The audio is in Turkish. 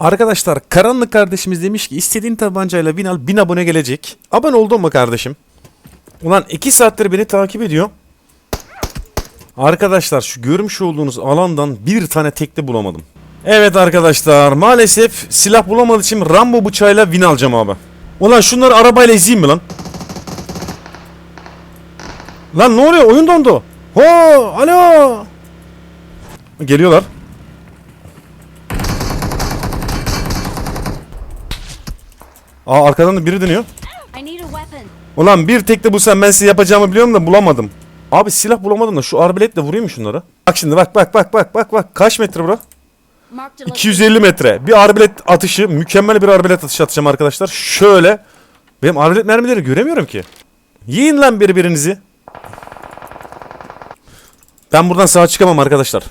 Arkadaşlar Karanlık kardeşimiz demiş ki istediğin tabancayla bin al 1000 abone gelecek. Abone oldun mu kardeşim? Ulan 2 saattir beni takip ediyor. Arkadaşlar şu görmüş olduğunuz alandan bir tane tekli bulamadım. Evet arkadaşlar maalesef silah bulamadığım için Rambo bıçağıyla win alacağım abi. Ulan şunları arabayla ezeyim mi lan? Lan ne oluyor oyun dondu. Ho alo. Geliyorlar. Aa arkadan da biri dönüyor. Ulan bir tekli bulsam ben size yapacağımı biliyorum da bulamadım. Abi silah bulamadım da şu arbaletle vurayım mı şunları? Bak şimdi bak bak bak bak bak bak kaç metre bura? Marked a location. 250 metre. Bir arbelet atışı, mükemmel bir arbelet atışı atacağım arkadaşlar. Şöyle. Benim arbelet mermileri göremiyorum ki. Yiyin lan birbirinizi. Ben buradan sağ çıkamam arkadaşlar.